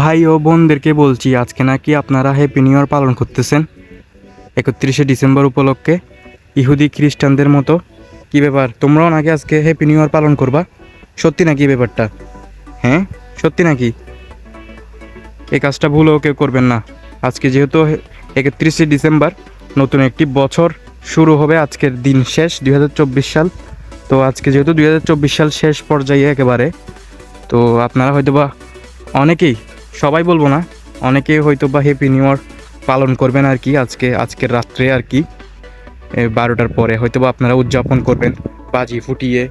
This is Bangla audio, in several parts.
ভাই ও বোনদেরকে বলছি, আজকে নাকি আপনারা হ্যাপি নিউ ইয়ার পালন করতেছেন? একত্রিশে ডিসেম্বর উপলক্ষে ইহুদি খ্রিস্টানদের মতো। কি ব্যাপার, তোমরাও নাকি আজকে হ্যাপি নিউ ইয়ার পালন করবা? সত্যি নাকি ব্যাপারটা? হ্যাঁ সত্যি নাকি? এই কাজটা ভুলও কেউ করবেন না। আজকে যেহেতু একত্রিশে ডিসেম্বর, নতুন একটি বছর শুরু হবে আজকের দিন শেষ, দুই হাজার চব্বিশ সাল। তো আজকে যেহেতু দুই হাজার চব্বিশ সাল শেষ পর্যায়ে একেবারে, তো আপনারা হয়তো বা অনেকেই সবাই বলব না অনেকে হয়তো বা হ্যাপি নিউ ইয়ার পালন করবেন আর কি, আজকে, আজকের রাত্রে আর কি। বারোটার পরে হয়তো বা আপনারা উদযাপন করবেন, বাজি ফুটিয়ে,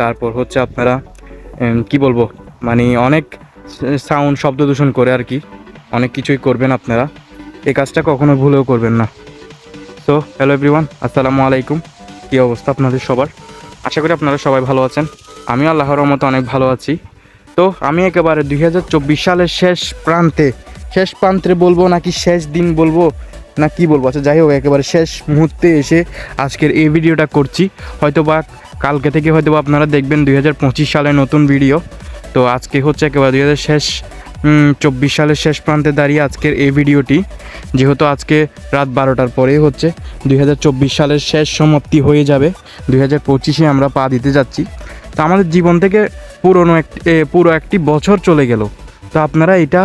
তারপর হচ্ছে আপনারা কি বলব মানে অনেক সাউন্ড শব্দ দূষণ করে আর কি, অনেক কিছুই করবেন আপনারা। এই কাজটা কখনো ভুলেও করবেন না। তো হ্যালো এভরিওয়ান আসসালামু আলাইকুম। কী অবস্থা আপনাদের সবার? আশা করি আপনারা সবাই ভালো আছেন। আমি আল্লাহর মতো অনেক ভালো আছি। তো আমি একেবারে দুই হাজার চব্বিশ সালের শেষ প্রান্তে শেষ প্রান্তে বলব নাকি শেষ দিন বলব, না কি বলব? আচ্ছা যাই হোক, একেবারে শেষ মুহূর্তে এসে আজকের এই ভিডিওটা করছি। হয়তো বা কালকে থেকে হয়তো বা আপনারা দেখবেন দুই সালের নতুন ভিডিও। তো আজকে হচ্ছে একেবারে দুই হাজার শেষ চব্বিশ সালের শেষ প্রান্তে দাঁড়িয়ে আজকের এই ভিডিওটি। যেহেতু আজকে রাত বারোটার পরেই হচ্ছে দুই হাজার চব্বিশ সালের শেষ সমাপ্তি হয়ে যাবে। দুই হাজার পঁচিশে আমরা পা দিতে যাচ্ছি। তো আমাদের জীবন থেকে পুরনো এক পুরো একটি বছর চলে গেল। তো আপনারা এটা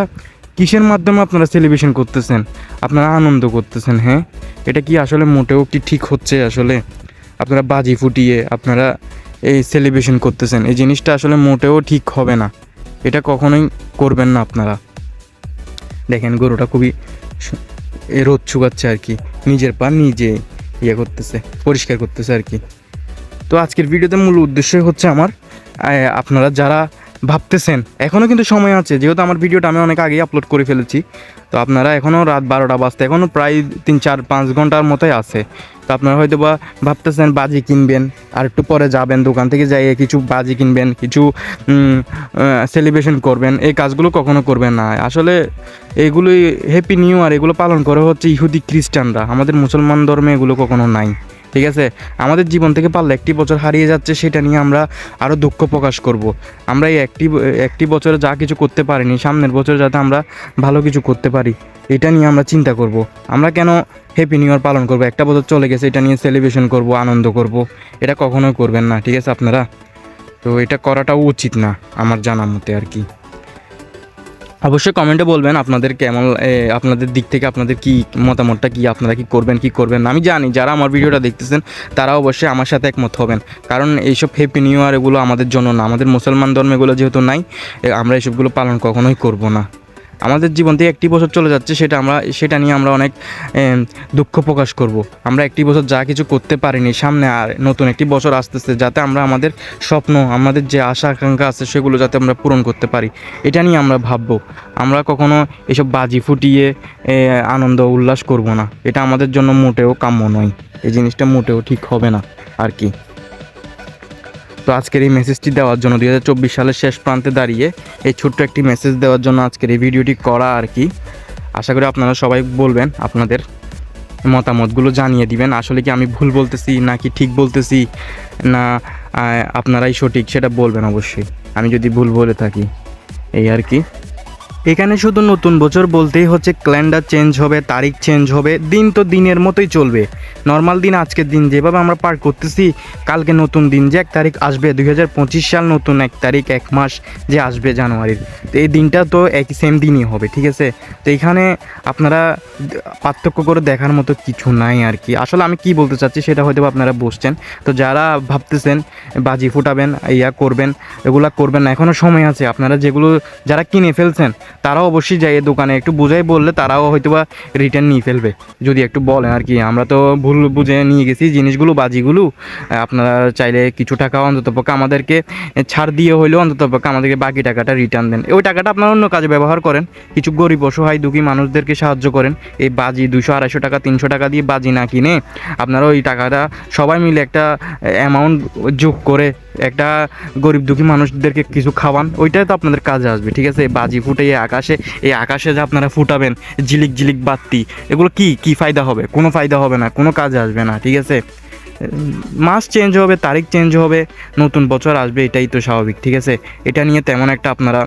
কিসের মাধ্যমে আপনারা সেলিব্রেশন করতেছেন? আপনারা আনন্দ করতেছেন হ্যাঁ? এটা কি আসলে মোটেও কি ঠিক হচ্ছে আসলে? আপনারা বাজি ফুটিয়ে আপনারা এই সেলিব্রেশন করতেছেন। এই জিনিসটা আসলে মোটেও ঠিক হবে না। এটা কখনোই করবেন না আপনারা। দেখেন, গরুটা খুবই রোদ শুকাচ্ছে আর কি। নিজের পা নিজে ইয়ে করতেছে, পরিষ্কার করতেছে আর কি। তো আজকের ভিডিওতে মূল উদ্দেশ্যই হচ্ছে আমার আপনারা যারা ভাবতেছেন এখনও কিন্তু সময় আছে, যেহেতু আমার ভিডিওটা আমি অনেক আগেই আপলোড করে ফেলেছি, তো আপনারা এখনও রাত বারোটা বাজতে এখনও প্রায় তিন, চার, পাঁচ ঘণ্টার মতোই আছে, তো আপনারা হয়তো বা ভাবতেছেন বাজি কিনবেন, আর একটু পরে যাবেন, দোকান থেকে যাইয়ে কিছু বাজি কিনবেন, কিছু সেলিব্রেশন করবেন, এই কাজগুলো কখনো করবেন না। আসলে এগুলোই হ্যাপি নিউ আর এগুলো পালন করে হচ্ছে ইহুদি খ্রিস্টানরা, আমাদের মুসলমান ধর্মে এগুলো কখনো নাই। ঠিক আছে? আমাদের জীবন থেকে পারলে একটি বছর হারিয়ে যাচ্ছে, সেটা নিয়ে আমরা আরও দুঃখ প্রকাশ করব। আমরা এই একটি একটি বছরে যা কিছু করতে পারিনি, সামনের বছর যাতে আমরা ভালো কিছু করতে পারি, এটা নিয়ে আমরা চিন্তা করব। আমরা কেন হ্যাপি নিউ ইয়ার পালন করব? একটা বছর চলে গেছে, এটা নিয়ে সেলিব্রেশন করব, আনন্দ করব। এটা কখনোই করবেন না, ঠিক আছে আপনারা? তো এটা করাটাও উচিত না, আমার জানা মতে আর কি। অবশ্যই কমেন্টে বলবেন আপনাদের কেমন আপনাদের দিক থেকে আপনাদের কি মতামতটা, কি আপনারা কি করবেন কি করবেন আমি জানি যারা আমার ভিডিওটা দেখতেছেন তারা অবশ্যই আমার সাথে একমত হবেন। কারণ এইসব হ্যাপি নিউ ইয়ার এগুলো আমাদের জন্য না। আমাদের মুসলমান ধর্মে এগুলো যেহেতু নাই আমরা এইসবগুলো পালন কখনোই করব না। আমাদের জীবন থেকে একটি বছর চলে যাচ্ছে, সেটা আমরা, সেটা নিয়ে আমরা অনেক দুঃখ প্রকাশ করব। আমরা একটি বছর যা কিছু করতে পারিনি, সামনে আর নতুন একটি বছর আসতেছে, যাতে আমরা আমাদের স্বপ্ন, আমাদের যে আশা আকাঙ্ক্ষা আছে, সেগুলো যাতে আমরা পূরণ করতে পারি। এটা নিয়ে আমরা ভাববো। আমরা কখনো এসব বাজি ফুটিয়ে আনন্দ, উল্লাস করব না। এটা আমাদের জন্য মোটেও কাম্য নয়। এই জিনিসটা মোটেও ঠিক হবে না, আর কি। তো আজকের এই মেসেজটি দেওয়ার জন্য দুই হাজার চব্বিশ সালের শেষ প্রান্তে দাঁড়িয়ে এই ছোট্ট একটি মেসেজ দেওয়ার জন্য আজকের এই ভিডিওটি করা আর কি। আশা করি আপনারা সবাই বলবেন, আপনাদের মতামতগুলো জানিয়ে দিবেন। আসলে কি আমি ভুল বলতেছি নাকি ঠিক বলতেছি? না আপনারাই সঠিক, সেটা বলবেন অবশ্যই। আমি যদি ভুল বলে থাকি, এই আর কি। এখানে শুধু নতুন বছর বলতেই হচ্ছে ক্যালেন্ডার চেঞ্জ হবে, তারিখ চেঞ্জ হবে, দিন তো দিনের মতোই চলবে। নর্মাল দিন, আজকের দিন যেভাবে আমরা পার করতেছি, কালকে নতুন দিন যে এক তারিখ আসবে, দুই হাজার পঁচিশ সাল নতুন এক তারিখ, এক মাস যে আসবে জানুয়ারির। তো এই দিনটা তো একই সেম দিনই হবে, ঠিক আছে? তো এখানে আপনারা পার্থক্য করে দেখার মতো কিছু নাই আর কি। আসলে আমি কি বলতে চাচ্ছি সেটা হয়তো আপনারা বসছেন তো যারা ভাবতেছেন, বাজি ফুটাবেন, ইয়া করবেন, এগুলা করবেন না এখনও সময় আছে। আপনারা যেগুলো, যারা কিনে ফেলছেন তারাও অবশ্যই যাই দোকানে, একটু বুঝাই বললে তারাও হয়তো বা রিটার্ন নিয়ে ফেলবে। যদি একটু বলেন আর কি, আমরা তো ভুল বুঝে নিয়ে গেছি জিনিসগুলো, বাজিগুলো। আপনারা চাইলে কিছু টাকা অন্তত পক্ষে আমাদেরকে ছাড় দিয়ে হইলেও অন্তত পক্ষে আমাদেরকে বাকি টাকাটা রিটার্ন দেন। ওই টাকাটা আপনারা অন্য কাজে ব্যবহার করেন। কিছু গরিব, অসহায়, দুঃখী মানুষদেরকে সাহায্য করেন। এই বাজি দুশো, আড়াইশো টাকা, তিনশো টাকা দিয়ে বাজি না কিনে আপনারা ওই টাকাটা সবাই মিলে একটা অ্যামাউন্ট যোগ করে একটা গরিব দুঃখী মানুষদেরকে কিছু খাওয়ান, ওইটাই তো আপনাদের কাজে আসবে, ঠিক আছে? বাজি ফুটে, এই আকাশে এই আকাশে যে আপনারা ফুটাবেন, ঝিলিক ঝিলিক বাত্তি এগুলো কি কি ফায়দা হবে? কোনো ফায়দা হবে না, কোনো কাজে আসবে না, ঠিক আছে? মাস চেঞ্জ হবে, তারিখ চেঞ্জ হবে, নতুন বছর আসবে, এটাই তো স্বাভাবিক, ঠিক আছে? এটা নিয়ে তেমন একটা আপনারা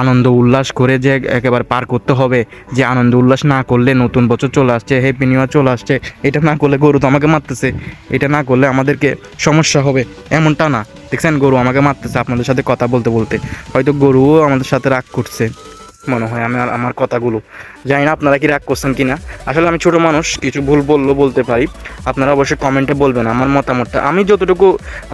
আনন্দ উল্লাস করে যে একেবারে পার করতে হবে, যে আনন্দ উল্লাস না করলে নতুন বছর চলে আসছে হ্যাপি নিউ ইয়ার চলে আসছে, এটা না করলে গরু তো আমাকে মারতেছে, এটা না করলে আমাদেরকে সমস্যা হবে, এমনটা না। দেখছেন গরু আমাকে মারতেছে আপনাদের সাথে কথা বলতে বলতে। হয়তো গরুও আমাদের সাথে রাগ করছে। মনে হয় আমি আমার কথাগুলো। জানি না আপনারা কি রাগ করছেন কি না আসলে আমি ছোটো মানুষ, কিছু ভুল বললেও বলতে পারি। আপনারা অবশ্যই কমেন্টে বলবেন আমার মতামতটা। আমি যতটুকু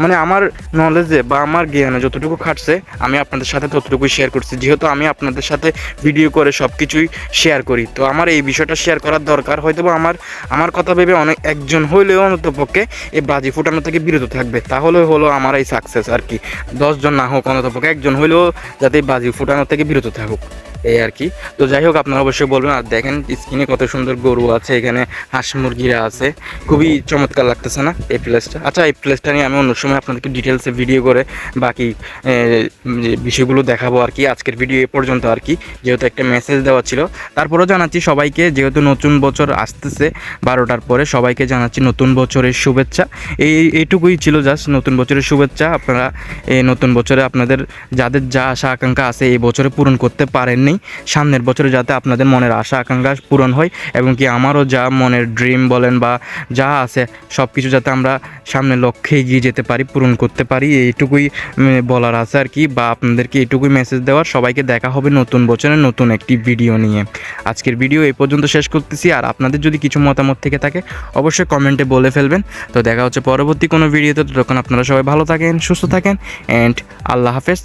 মানে আমার নলেজে বা আমার জ্ঞানে যতটুকু খাটছে, আমি আপনাদের সাথে ততটুকুই শেয়ার করছি। যেহেতু আমি আপনাদের সাথে ভিডিও করে সব কিছুই শেয়ার করি, তো আমার এই বিষয়টা শেয়ার করার দরকার। হয়তো আমার আমার কথা ভেবে অনেক, একজন হইলেও অন্তত পক্ষে এই বাজি ফুটানো থেকে বিরত থাকবে। তাহলে হলো আমার এই সাকসেস আর কি। দশজন না হোক অন্তত পক্ষে একজন হইলেও যাতে বাজি ফুটানো থেকে বিরত থাকুক। এই আর কি। তো যাই হোক, আপনারা অবশ্যই বলবেন, আর দেখেন স্ক্রিনে কত সুন্দর গরু আছে, এখানে হাঁস মুরগিরা আছে। খুবই চমৎকার লাগতেছে না এই প্লেসটা? আচ্ছা এই প্লেসটা নিয়ে আমি অন্য সময় আপনাদেরকে ডিটেলসে ভিডিও করে বাকি বিষয়গুলো দেখাবো আর কি, আজকের ভিডিও এ পর্যন্ত আর কি, যেহেতু একটা মেসেজ দেওয়া ছিল। তারপরেও জানাচ্ছি সবাইকে, যেহেতু নতুন বছর আসতেছে, বারোটার পরে সবাইকে জানাচ্ছি নতুন বছরের শুভেচ্ছা। এই, এইটুকুই ছিল জাস্ট নতুন বছরের শুভেচ্ছা। আপনারা এই নতুন বছরে আপনাদের, যাদের যা আশা, আকাঙ্ক্ষা আছে, এই বছরে পূরণ করতে পারেননি সামনের বছরে যাতে আপনাদের মনের আশা, আকাঙ্ক্ষা পূরণ হয় এবং কি আমারও যা মনের ড্রিম বলেন বা যা আছে সব কিছু যাতে আমরা সামনে লক্ষ্যে এগিয়ে যেতে পারি, পূরণ করতে পারি, এইটুকুই বলার আছে আর কি বা আপনাদেরকে এইটুকুই মেসেজ দেওয়ার। সবাইকে দেখা হবে নতুন বছরের নতুন একটি ভিডিও নিয়ে। আজকের ভিডিও এই পর্যন্ত শেষ করতেছি। আর আপনাদের যদি কিছু মতামত থেকে থাকে, অবশ্যই কমেন্টে বলে ফেলবেন। তো দেখা হচ্ছে পরবর্তী কোনো ভিডিওতে তখন আপনারা সবাই ভালো থাকেন, সুস্থ থাকেন অ্যান্ড আল্লাহ হাফেজ।